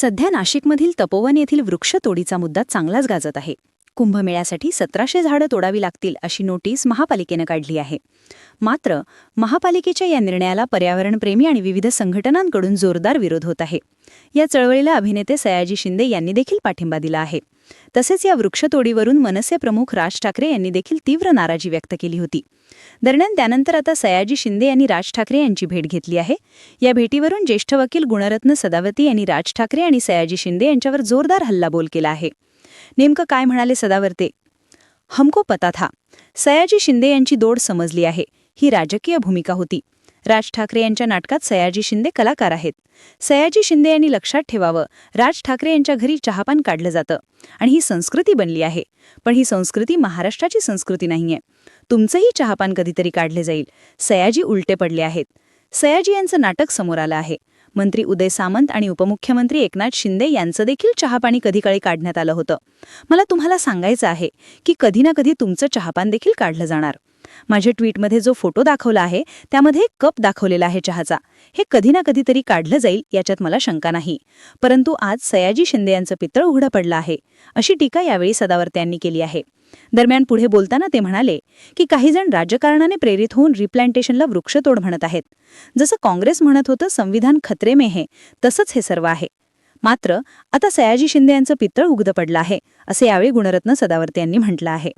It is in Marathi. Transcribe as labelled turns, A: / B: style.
A: सध्या नाशिकमधील तपोवन येथील वृक्षतोडीचा मुद्दा चांगलाच गाजत आहे. कुंभमेळ्यासाठी सतराशे झाडं तोडावी लागतील अशी नोटीस महापालिकेनं काढली आहे. मात्र महापालिकेच्या या निर्णयाला पर्यावरणप्रेमी आणि विविध संघटनांकडून जोरदार विरोध होत आहे. या चळवळीला अभिनेते सयाजी शिंदे यांनी देखील पाठिंबा दिला आहे. तसेच या वृक्षतोडीवरून मनसे प्रमुख राज ठाकरे यांनी देखील तीव्र नाराजी व्यक्त केली होती. दरम्यान त्यानंतर आता सयाजी शिंदे यांनी राज ठाकरे यांची भेट घेतली आहे. या भेटीवरून ज्येष्ठ वकील गुणरत्न सदावती यांनी राज ठाकरे आणि सयाजी शिंदे यांच्यावर जोरदार हल्लाबोल केला आहे. नेमकं काय म्हणाले सदावर्ते? हमको पता था. सयाजी शिंदे यांची दोड समजली आहे. ही राजकीय भूमिका होती. राज ठाकरे यांच्या नाटकात सयाजी शिंदे कलाकार आहेत. सयाजी शिंदे यांनी लक्षात ठेवावं राज ठाकरे यांच्या घरी चहापान काढलं जातं आणि ही संस्कृती बनली आहे. पण ही संस्कृती महाराष्ट्राची संस्कृती नाहीये. तुमचंही चहापान कधीतरी काढले जाईल. सयाजी उलटे पडले आहेत. सयाजी यांचं नाटक समोर आलं आहे. मंत्री उदय सामंत आणि उपमुख्यमंत्री एकनाथ शिंदे यांचं देखील चहापाणी कधीकाळी काढण्यात आलं होतं. मला तुम्हाला सांगायचं आहे की कधी ना कधी तुमचं चहापान देखील काढलं जाणार. माझ्या ट्विटमध्ये जो फोटो दाखवला आहे त्यामध्ये एक कप दाखवलेला आहे चहाचा. हे कधी ना कधीतरी काढलं जाईल याच्यात मला शंका नाही. परंतु आज सयाजी शिंदे यांचं पितळ उघडं पडलं आहे अशी टीका यावेळी सदावर्त्यांनी केली आहे. दरम्यान पुढे बोलताना ते म्हणाले की काही जण राजकारणाने प्रेरित होऊन रिप्लांटेशनला वृक्षतोड म्हणत आहेत. जसं काँग्रेस म्हणत होतं संविधान खतरे में हे तसंच हे सर्व आहे. मात्र आता सयाजी शिंदे यांचं पितळ उघडं पडलं आहे असे यावेळी गुणरत्न सदावर्ते यांनी म्हटलं आहे.